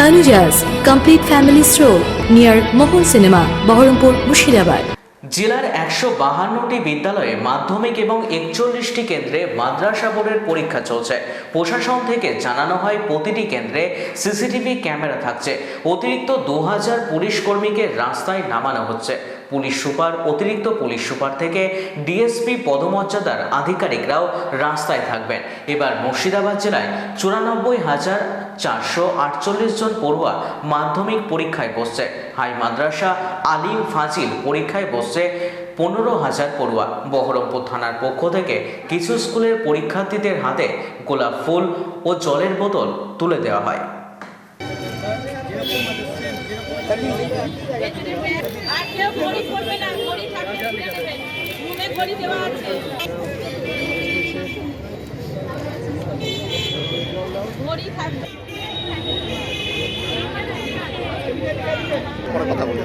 Tanujas complete family store, near Mohan cinema, Baharampur, Murshidabad. জেলার একশো বাহান্নটি বিদ্যালয়ে মাধ্যমিক এবং একচল্লিশটি কেন্দ্রে মাদ্রাসা বোর্ডের পরীক্ষা চলছে। প্রশাসন থেকে জানানো হয়, প্রতিটি কেন্দ্রে সিসিটিভি ক্যামেরা থাকছে। অতিরিক্ত দু হাজার পুলিশ কর্মীকে রাস্তায় নামানো হচ্ছে। পুলিশ সুপার, অতিরিক্ত পুলিশ সুপার থেকে ডিএসপি পদমর্যাদার আধিকারিকরাও রাস্তায় থাকবেন। এবার মুর্শিদাবাদ জেলায় চুরানব্বই হাজার চারশো আটচল্লিশ জন পড়ুয়া মাধ্যমিক পরীক্ষায় বসছে। হাই মাদ্রাসা আলিম ফাজিল পরীক্ষায় বসছে পনেরো হাজার পড়ুয়া। বহরমপুর থানার পক্ষ থেকে কিছু স্কুলের পরীক্ষার্থীদের হাতে গোলাপ ফুল ও জলের বোতল তুলে দেওয়া হয়। আর কেউ ঘড়ি করবে না ঘড়ি থাকবে। পরে কথা বলতে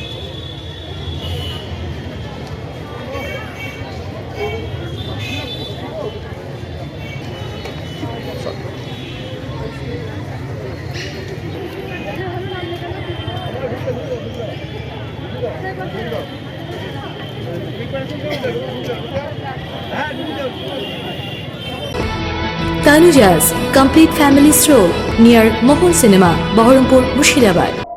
Tanujas Complete Family Stroll near Mohol Cinema, Baharampur, Mushirabad.